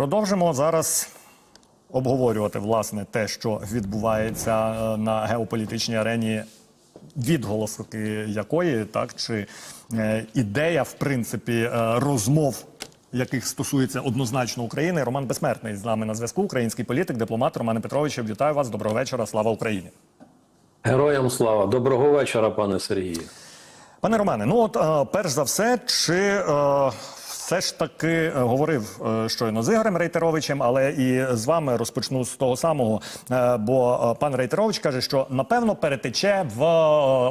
Продовжимо зараз обговорювати власне те, що відбувається е, на геополітичній арені, відголоски якої, так чи е, ідея, в принципі, е, розмов. Яких стосується однозначно України, Роман Безсмертний з нами на зв'язку. Український політик, дипломат Романе Петровичу. Вітаю вас. Доброго вечора. Слава Україні. Героям слава, доброго вечора, пане Сергію. Пане Романе, ну от перш за все, чи е, все ж таки е, говорив е, щойно з Ігорем Рейтеровичем, але і з вами розпочну з того самого. Е, бо пан Рейтерович каже, що напевно перетече в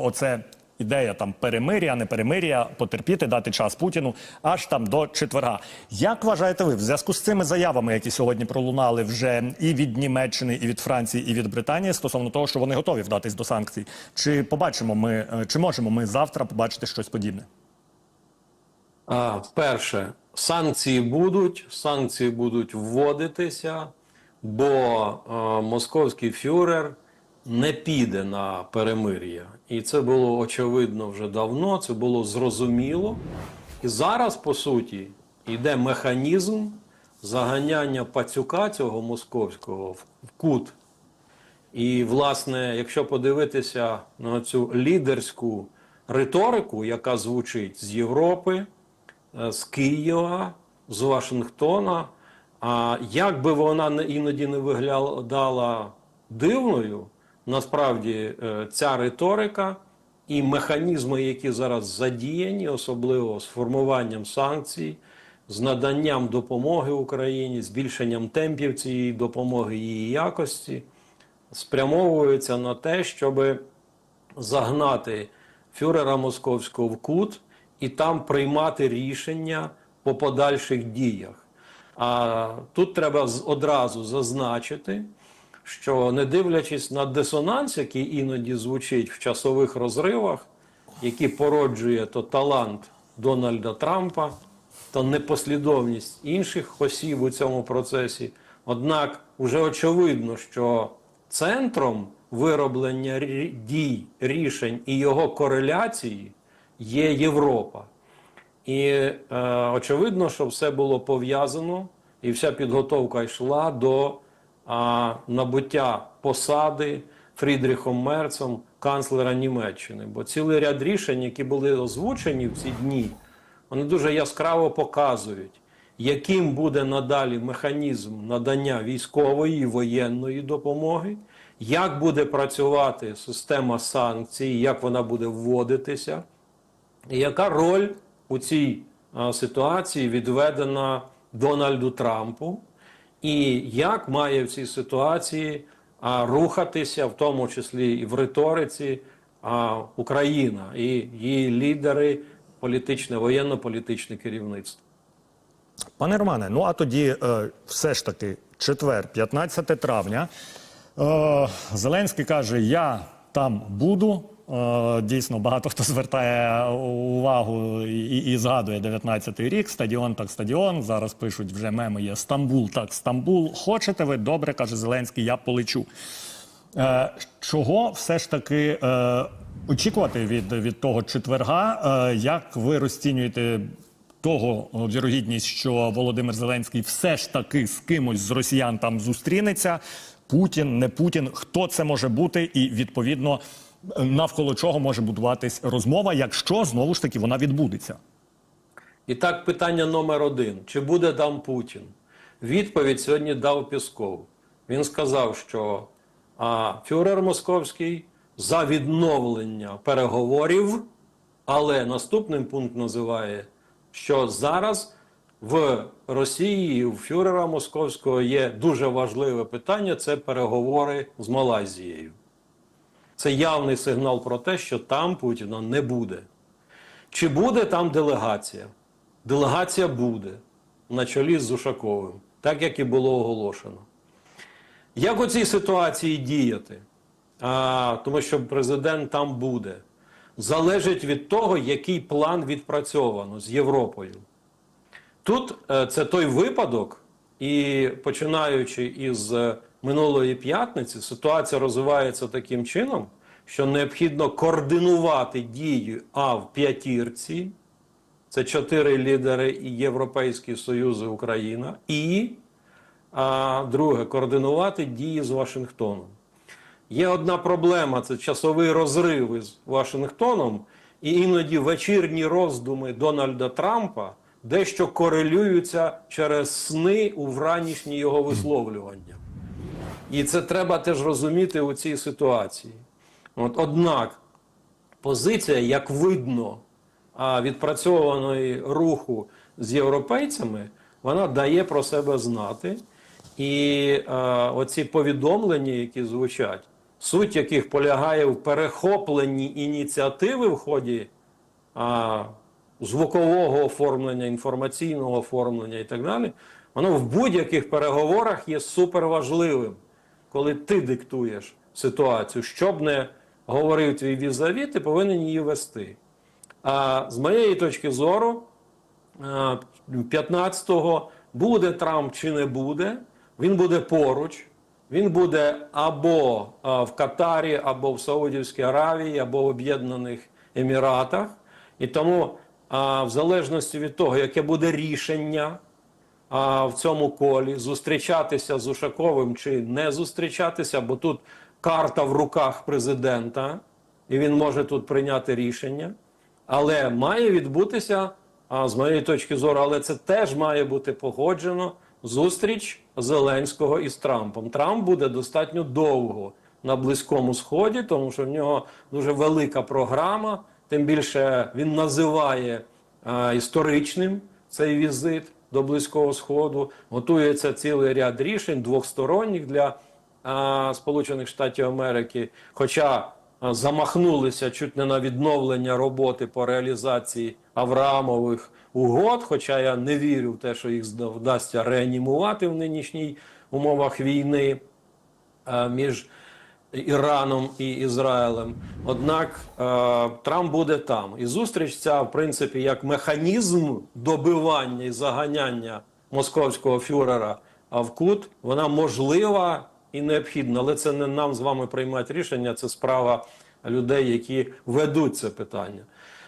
оце. Ідея там перемир'я, не перемир'я, потерпіти, дати час Путіну аж там до четверга. Як вважаєте ви в зв'язку з цими заявами, які сьогодні пролунали вже і від Німеччини, і від Франції, і від Британії стосовно того, що вони готові вдатись до санкцій? Чи побачимо ми, чи можемо ми завтра побачити щось подібне? Перше, санкції будуть, санкції будуть вводитися, бо е, московський фюрер не піде на перемир'я. І це було очевидно вже давно, це було зрозуміло. І зараз, по суті, йде механізм заганяння пацюка цього московського в кут. І, власне, якщо подивитися на цю лідерську риторику, яка звучить з Європи, з Києва, з Вашингтона, а як би вона іноді не виглядала дивною, насправді е, ця риторика і механізми, які зараз задіяні, особливо з формуванням санкцій, з наданням допомоги Україні, збільшенням темпів цієї допомоги її якості, спрямовуються на те, щоб загнати фюрера московського в кут і там приймати рішення по подальших діях. А тут треба одразу зазначити, що не дивлячись на дисонанс, який іноді звучить в часових розривах, який породжує то талант Дональда Трампа, то непослідовність інших осіб у цьому процесі. Однак вже очевидно, що центром вироблення дій, рішень і його кореляції є Європа. І е, очевидно, що все було пов'язано, і вся підготовка йшла до а, набуття посади Фрідріхом Мерцем, канцлера Німеччини. Бо цілий ряд рішень, які були озвучені в ці дні, вони дуже яскраво показують, яким буде надалі механізм надання військової і воєнної допомоги, як буде працювати система санкцій, як вона буде вводитися. Яка роль у цій ситуації відведена Дональду Трампу, і як має в цій ситуації рухатися, в тому числі і в риториці, Україна і її лідери, політичне, воєнно-політичне керівництво? Пане Романе, ну а тоді е, все ж таки четвер, 15 травня. Е, Зеленський каже: Я там буду. Е, дійсно, багато хто звертає увагу і, і згадує 19-й рік. Стадіон так стадіон. Зараз пишуть вже меми є Стамбул, так Стамбул. Хочете ви добре, каже Зеленський, я полечу. Е, чого все ж таки е, очікувати від, від того четверга? Е, як ви розцінюєте того вірогідність, що Володимир Зеленський все ж таки з кимось з росіян там зустрінеться? Путін, не Путін, хто це може бути, і відповідно навколо чого може будуватись розмова, якщо знову ж таки вона відбудеться? І так, питання номер один: чи буде там Путін? Відповідь сьогодні дав Пісков. Він сказав, що а, фюрер московський за відновлення переговорів, але наступним пункт називає, що зараз в Росії у фюрера московського є дуже важливе питання це переговори з Малайзією. Це явний сигнал про те, що там Путіна не буде. Чи буде там делегація? Делегація буде на чолі з Ушаковим, так як і було оголошено. Як у цій ситуації діяти? А, тому що президент там буде. Залежить від того, який план відпрацьовано з Європою. Тут е, це той випадок, і починаючи із е, минулої п'ятниці, ситуація розвивається таким чином, що необхідно координувати дії А в п'ятірці, це чотири лідери і Європейський Союз і Україна, і а друге координувати дії з Вашингтоном. Є одна проблема це часовий розрив із Вашингтоном, і іноді вечірні роздуми Дональда Трампа дещо корелюються через сни у вранішні його висловлювання. І це треба теж розуміти у цій ситуації. От, однак, позиція, як видно, відпрацьованої руху з європейцями, вона дає про себе знати. І е, оці повідомлення, які звучать, суть яких полягає в перехопленні ініціативи в ході а, звукового оформлення, інформаційного оформлення і так далі, воно в будь-яких переговорах є суперважливим, коли ти диктуєш ситуацію. Щоб не говорив твій візаві, ти повинен її вести. А з моєї точки зору, е, 15-го буде Трамп чи не буде, він буде поруч. Він буде або в Катарі, або в Саудівській Аравії, або в Об'єднаних Еміратах. І тому, в залежності від того, яке буде рішення а, в цьому колі, зустрічатися з Ушаковим чи не зустрічатися, бо тут карта в руках президента, і він може тут прийняти рішення. Але має відбутися, а, з моєї точки зору, але це теж має бути погоджено. Зустріч Зеленського із Трампом. Трамп буде достатньо довго на Близькому Сході, тому що в нього дуже велика програма. Тим більше він називає а, історичним цей візит до Близького Сходу. Готується цілий ряд рішень двохсторонніх для а, Сполучених Штатів Америки. Хоча а, замахнулися чуть не на відновлення роботи по реалізації Авраамових угод. Хоча я не вірю в те, що їх вдасться реанімувати в нинішній умовах війни е, між Іраном і Ізраїлем. Однак е, Трамп буде там. І зустріч ця, в принципі, як механізм добивання і заганяння московського фюрера в кут, вона можлива і необхідна. Але це не нам з вами приймати рішення, це справа людей, які ведуть це питання.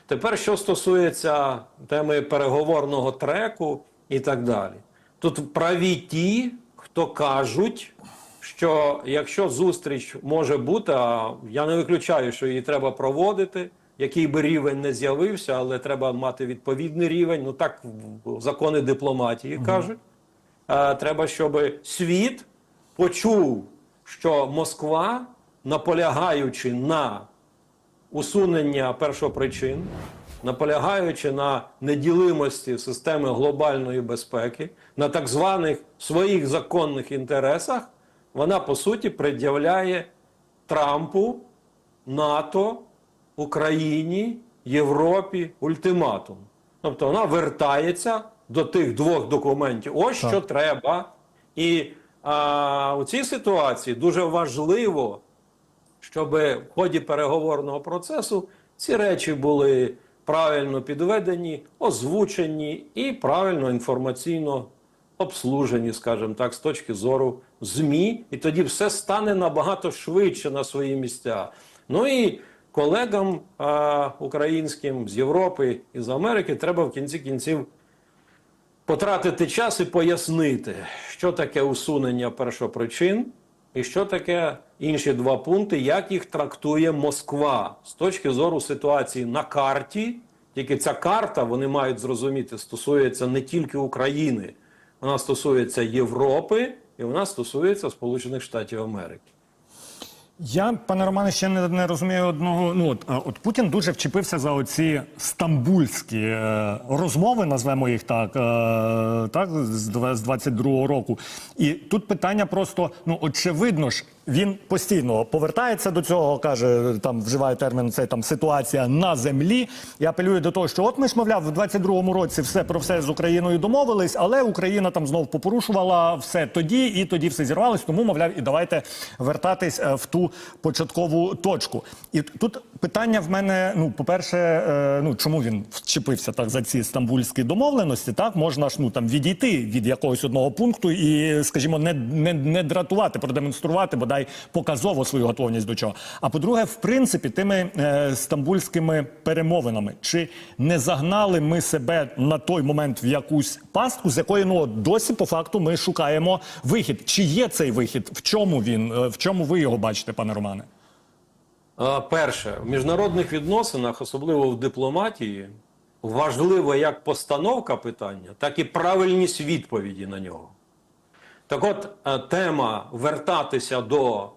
Тепер, що стосується теми переговорного треку і так далі. Тут праві ті, хто кажуть, що якщо зустріч може бути, а я не виключаю, що її треба проводити, який би рівень не з'явився, але треба мати відповідний рівень. Ну так закони дипломатії кажуть. Е, Треба, щоб світ почув, що Москва, наполягаючи на усунення першопричин, наполягаючи на неділимості системи глобальної безпеки, на так званих своїх законних інтересах, вона по суті пред'являє Трампу, НАТО, Україні, Європі ультиматум. Тобто вона вертається до тих двох документів. Ось що треба. І а, у цій ситуації дуже важливо щоб в ході переговорного процесу ці речі були правильно підведені, озвучені і правильно інформаційно обслужені, скажімо так, з точки зору ЗМІ, і тоді все стане набагато швидше на свої місця. Ну і колегам а, українським з Європи і з Америки треба в кінці кінців потратити час і пояснити, що таке усунення першопричин і що таке інші два пункти, як їх трактує Москва з точки зору ситуації на карті. Тільки ця карта, вони мають зрозуміти, стосується не тільки України, вона стосується Європи і вона стосується Сполучених Штатів Америки. Я, пане Романе, ще не, не розумію одного. Ну от, от Путін дуже вчепився за оці стамбульські е, розмови, назвемо їх так, е, так з, два- з 22-го року. І тут питання просто: ну очевидно ж, він постійно повертається до цього, каже, там вживає термін цей там ситуація на землі. І апелює до того, що от ми ж, мовляв, в 22-му році все про все з Україною домовились, але Україна там знов попорушувала все тоді, і тоді все зірвалось. Тому, мовляв, і давайте вертатись е, в ту початкову точку. І тут питання в мене: ну, по-перше, е, ну чому він вчепився так за ці стамбульські домовленості? Так можна ж ну там відійти від якогось одного пункту і, скажімо, не, не, не дратувати, продемонструвати бодай бодай показово свою готовність до чого. А по-друге, в принципі, тими е, стамбульськими перемовинами, чи не загнали ми себе на той момент в якусь пастку, з якої ну досі по факту ми шукаємо вихід? Чи є цей вихід? В чому він? Е, В чому ви його бачите, пане Романе? Перше, в міжнародних відносинах, особливо в дипломатії, важливо як постановка питання, так і правильність відповіді на нього. Так от, е, тема вертатися до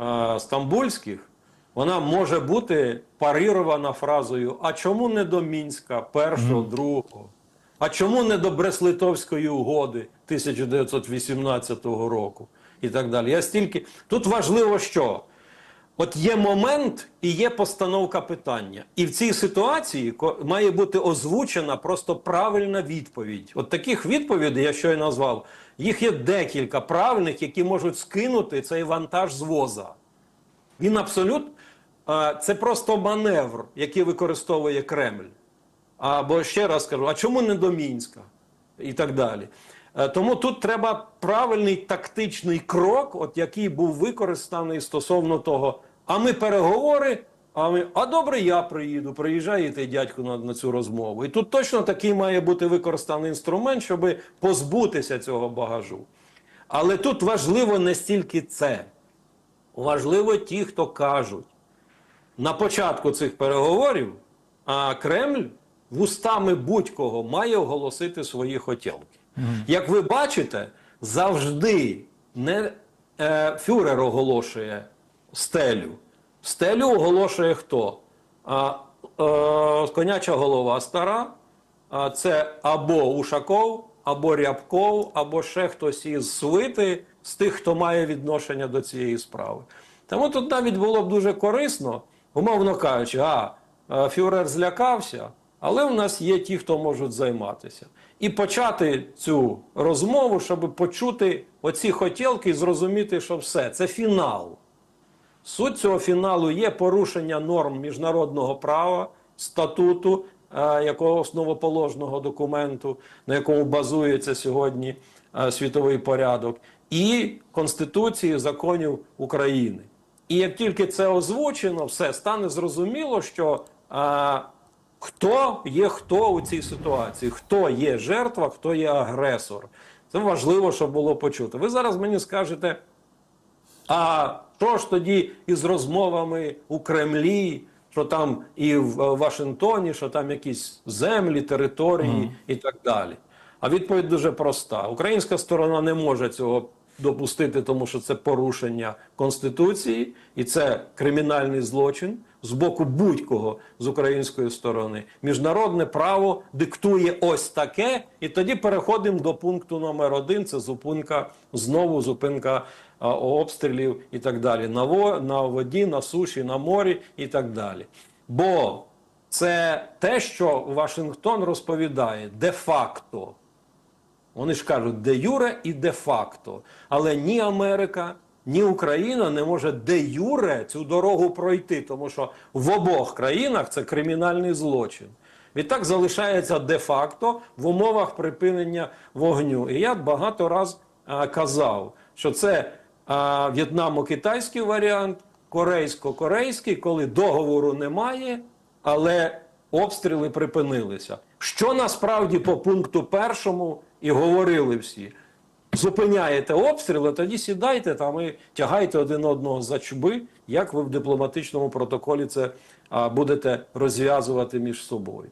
е, стамбульських, вона може бути парірована фразою: а чому не до Мінська, першого, другого? А чому не до Брест-Литовської угоди 1918 року? І так далі. Я стільки. Тут важливо що? От є момент і є постановка питання. І в цій ситуації має бути озвучена просто правильна відповідь. От таких відповідей, я щойно назвав, їх є декілька правильних, які можуть скинути цей вантаж з воза. Він абсолютно це просто маневр, який використовує Кремль. Або ще раз кажу, а чому не до Мінська? І так далі. Е, Тому тут треба правильний тактичний крок, от який був використаний стосовно того, а ми переговори, а ми, а добре, я приїду, приїжджаєте, дядьку, на, на цю розмову. І тут точно такий має бути використаний інструмент, щоб позбутися цього багажу. Але тут важливо не стільки це. Важливо ті, хто кажуть, на початку цих переговорів а Кремль вустами будь-кого має оголосити свої хотілки. Як ви бачите, завжди не е, фюрер оголошує стелю. Стелю оголошує хто? А, е, коняча голова стара, а це або Ушаков, або Рябков, або ще хтось із свити, з тих, хто має відношення до цієї справи. Тому тут навіть було б дуже корисно, умовно кажучи, а е, фюрер злякався, але в нас є ті, хто можуть займатися. І почати цю розмову, щоб почути оці хотілки і зрозуміти, що все, це фінал. Суть цього фіналу є порушення норм міжнародного права, статуту, е, якого основоположного документу, на якому базується сьогодні е, світовий порядок, і Конституції законів України. І як тільки це озвучено, все стане зрозуміло, що е, хто є хто у цій ситуації, хто є жертва, хто є агресор. Це важливо, щоб було почуто. Ви зараз мені скажете. А що ж тоді із розмовами у Кремлі, що там і в е, Вашингтоні, що там якісь землі, території і так далі? А відповідь дуже проста: українська сторона не може цього допустити, тому що це порушення конституції, і це кримінальний злочин з боку будь-кого з української сторони. Міжнародне право диктує ось таке, і тоді переходимо до пункту номер один. Це зупинка знову зупинка обстрілів і так далі. На, воді, на суші, на морі і так далі. Бо це те, що Вашингтон розповідає де-факто. Вони ж кажуть де юре і де факто. Але ні Америка, ні Україна не може де юре цю дорогу пройти, тому що в обох країнах це кримінальний злочин. Відтак залишається де-факто в умовах припинення вогню. І я багато раз казав, що це в'єтнамо-китайський варіант, корейсько-корейський, коли договору немає, але обстріли припинилися. Що насправді по пункту першому і говорили всі. Зупиняєте обстріли, тоді сідайте там і тягайте один одного за чуби, як ви в дипломатичному протоколі це а, будете розв'язувати між собою.